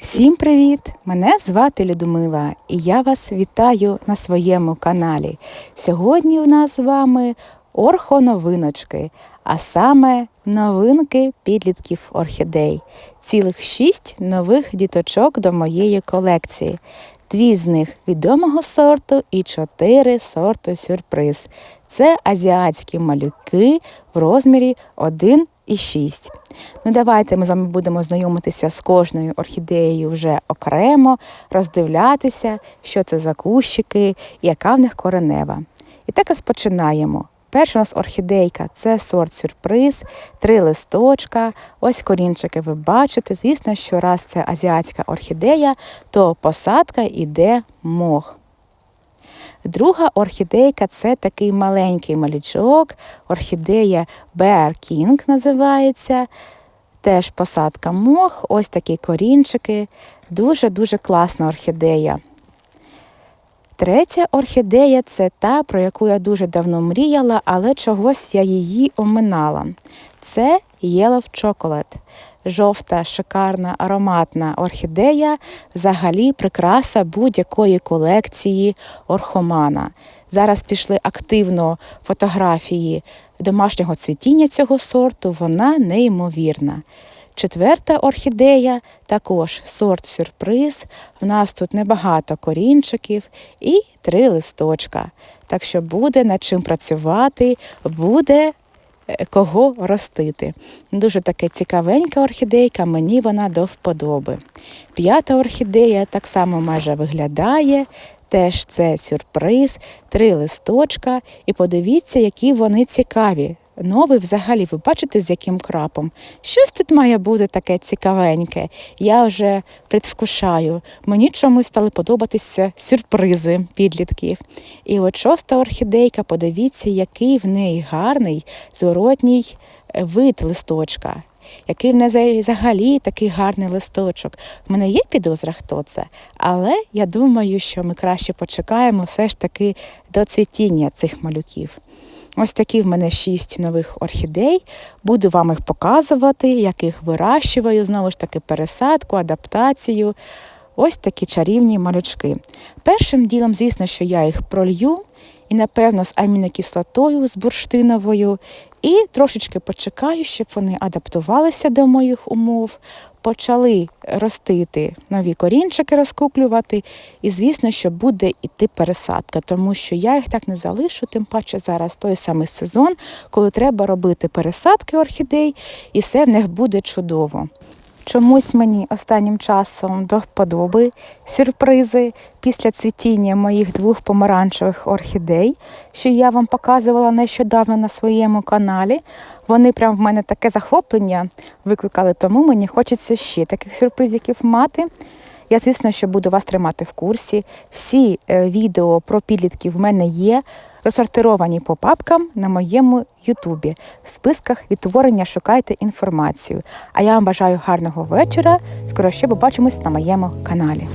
Всім привіт! Мене звати Людмила і я вас вітаю на своєму каналі. Сьогодні у нас з вами орхоновиночки, а саме новинки підлітків орхідей. Цілих шість нових діточок до моєї колекції. Дві з них відомого сорту і чотири сорту сюрприз. Це азіатські малюки в розмірі 1 і 6. Ну, давайте ми з вами будемо знайомитися з кожною орхідеєю вже окремо, роздивлятися, що це за кущики, яка в них коренева. І так розпочинаємо. Перша у нас орхідейка це сорт сюрприз, три листочка. Ось корінчики ви бачите. Звісно, що раз це азіатська орхідея, то посадка іде мох. Друга орхідейка це такий маленький малючок, орхідея Bear King називається. Теж посадка мох, ось такі корінчики. Дуже-дуже класна орхідея. Третя орхідея це та, про яку я дуже давно мріяла, але чогось я її оминала. Це Yellow Chocolate. Жовта, шикарна, ароматна орхідея, взагалі прикраса будь-якої колекції орхомана. Зараз пішли активно фотографії домашнього цвітіння цього сорту, вона неймовірна. Четверта орхідея також сорт сюрприз. В нас тут небагато корінчиків і три листочка. Так що буде над чим працювати, буде е, кого ростити. Дуже таке цікавенька орхідейка, мені вона до вподоби. П'ята орхідея так само майже виглядає. Теж це сюрприз, три листочка. І подивіться, які вони цікаві. Новий взагалі, ви бачите, з яким крапом. Щось тут має бути таке цікавеньке. Я вже предвкушаю. Мені чомусь стали подобатися сюрпризи підлітків. І от шоста орхідейка, подивіться, який в неї гарний зворотній е, вид листочка. Який в неї взагалі такий гарний листочок. В мене є підозра, хто це, але я думаю, що ми краще почекаємо все ж таки до цвітіння цих малюків. Ось такі в мене шість нових орхідей. Буду вам їх показувати, як їх вирощую, знову ж таки, пересадку, адаптацію. Ось такі чарівні малючки. Першим ділом, звісно, що я їх пролью, і, напевно, з амінокислотою, з бурштиновою, і трошечки почекаю, щоб вони адаптувалися до моїх умов, почали ростити нові корінчики, розкуклювати. І, звісно, що буде йти пересадка, тому що я їх так не залишу, тим паче зараз той самий сезон, коли треба робити пересадки орхідей, і все в них буде чудово. Чомусь мені останнім часом до вподоби сюрпризи після цвітіння моїх двох помаранчевих орхідей, що я вам показувала нещодавно на своєму каналі. Вони прям в мене таке захоплення викликали, тому мені хочеться ще таких сюрпризів мати. Я, звісно, що буду вас тримати в курсі. Всі е, відео про підлітків в мене є, розсортировані по папкам на моєму Ютубі. В списках відтворення шукайте інформацію. А я вам бажаю гарного вечора. Скоро ще побачимось на моєму каналі.